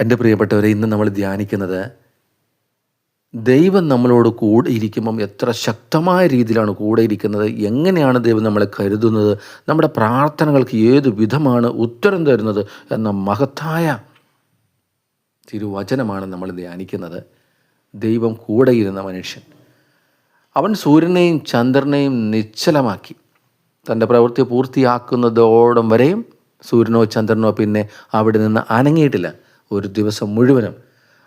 എന്റെ പ്രിയപ്പെട്ടവരെ ഇന്ന് നമ്മൾ ധ്യാനിക്കുന്നത് ദൈവം നമ്മളോട് കൂടെ ഇരിക്കുമ്പം എത്ര ശക്തമായ രീതിയിലാണ് കൂടെ ഇരിക്കുന്നത് എങ്ങനെയാണ് ദൈവം നമ്മളെ കരുതുന്നത് നമ്മുടെ പ്രാർത്ഥനകൾക്ക് ഏത് വിധമാണ് ഉത്തരം തരുന്നത് എന്ന മഹത്തായ തിരുവചനമാണ് നമ്മൾ ധ്യാനിക്കുന്നത്. ദൈവം കൂടെ ഇരുന്ന മനുഷ്യൻ. അവൻ സൂര്യനെയും ചന്ദ്രനെയും നിശ്ചലമാക്കി. തന്റെ പ്രവൃത്തി പൂർത്തിയാക്കുന്നതോടം വരെയും സൂര്യനോ ചന്ദ്രനോ പിന്നെ അവിടെ നിന്ന് അനങ്ങിയിട്ടില്ല. ഒരു ദിവസം മുഴുവനും.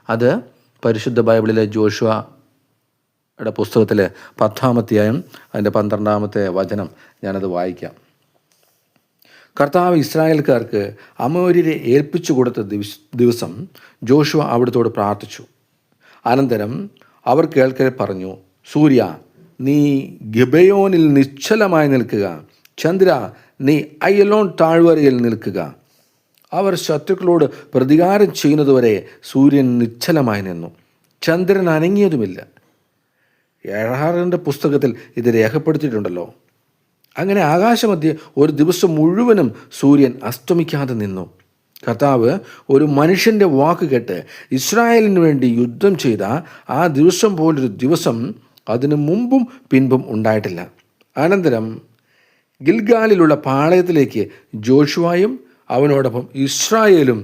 അത് പരിശുദ്ധ ബൈബിളിലെ ജോഷുവയുടെ പുസ്തകത്തിലെ പത്താമത്തെയായും അതിന്റെ പന്ത്രണ്ടാമത്തെ വചനം ഞാനത് വായിക്കാം. കർത്താവ് ഇസ്രായേൽക്കാർക്ക് അമോര്യരെ ഏൽപ്പിച്ചു കൊടുത്ത ദിവസ ജോഷുവ അവിടുത്തോട് പ്രാർത്ഥിച്ചു. അനന്തരം അവർ കേൾക്കൽ പറഞ്ഞു സൂര്യ നീ ഗിബയോനിൽ നിശ്ചലമായി നിൽക്കുക. ചന്ദ്ര നീ അയലോൺ താഴ്വരയിൽ നിൽക്കുക. അവർ ശത്രുക്കളോട് പ്രതികാരം ചെയ്യുന്നതുവരെ സൂര്യൻ നിശ്ചലമായി നിന്നു. ചന്ദ്രൻ അനങ്ങിയതുമില്ല. ഏഴാറിന്റെ പുസ്തകത്തിൽ ഇത് രേഖപ്പെടുത്തിയിട്ടുണ്ടല്ലോ. അങ്ങനെ ആകാശമധ്യ ഒരു ദിവസം മുഴുവനും സൂര്യൻ അസ്തമിക്കാതെ നിന്നു. കർത്താവ് ഒരു മനുഷ്യന്റെ വാക്ക് കേട്ട് ഇസ്രായേലിന് വേണ്ടി യുദ്ധം ചെയ്ത ആ ദിവസം പോലൊരു ദിവസം അതിനു മുമ്പും പിൻപും ഉണ്ടായിട്ടില്ല. അനന്തരം ഗിൽഗാലിലുള്ള പാളയത്തിലേക്ക് ജോഷുവായും അവനോടൊപ്പം ഇസ്രായേലും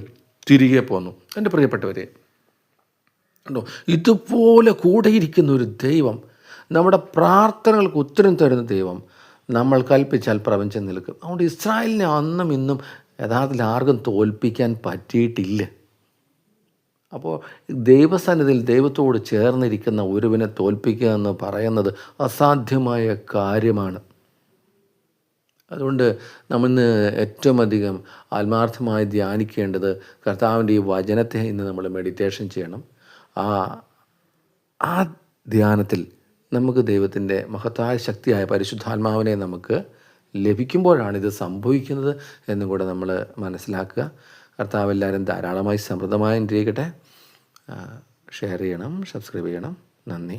തിരികെ പോന്നു. എന്റെ പ്രിയപ്പെട്ടവരെ കണ്ടോ ഇതുപോലെ കൂടെയിരിക്കുന്ന ഒരു ദൈവം നമ്മുടെ പ്രാർത്ഥനകൾക്ക് ഉത്തരം തരുന്ന ദൈവം നമ്മൾ കൽപ്പിച്ചാൽ പ്രപഞ്ചം നിൽക്കും. അതുകൊണ്ട് ഇസ്രായേലിനെ അന്നും ഇന്നും യഥാർത്ഥത്തിൽ ആർക്കും തോൽപ്പിക്കാൻ പറ്റിയിട്ടില്ല. അപ്പോൾ ദൈവസന്നിധിയിൽ ദൈവത്തോട് ചേർന്നിരിക്കുന്ന ഒരുവിനെ തോൽപ്പിക്കുക എന്ന് പറയുന്നത് അസാധ്യമായ കാര്യമാണ്. അതുകൊണ്ട് നമ്മൾ ഇന്ന് ഏറ്റവും അധികം ആത്മാർത്ഥമായി ധ്യാനിക്കേണ്ടത് കർത്താവിന്റെ ഈ വചനത്തെ ഇന്ന് നമ്മൾ മെഡിറ്റേഷൻ ചെയ്യണം. ആ ആ ധ്യാനത്തിൽ നമുക്ക് ദൈവത്തിന്റെ മഹത്തായ ശക്തിയായ പരിശുദ്ധാത്മാവിനെ നമുക്ക് ലഭിക്കുമ്പോഴാണ് ഇത് സംഭവിക്കുന്നത് എന്നും കൂടെ നമ്മൾ മനസ്സിലാക്കുക. കർത്താവ് എല്ലാവരും ധാരാളമായി സമൃദ്ധമായി ഇരിക്കട്ടെ ഷെയർ ചെയ്യണം സബ്സ്ക്രൈബ് ചെയ്യണം. നന്ദി.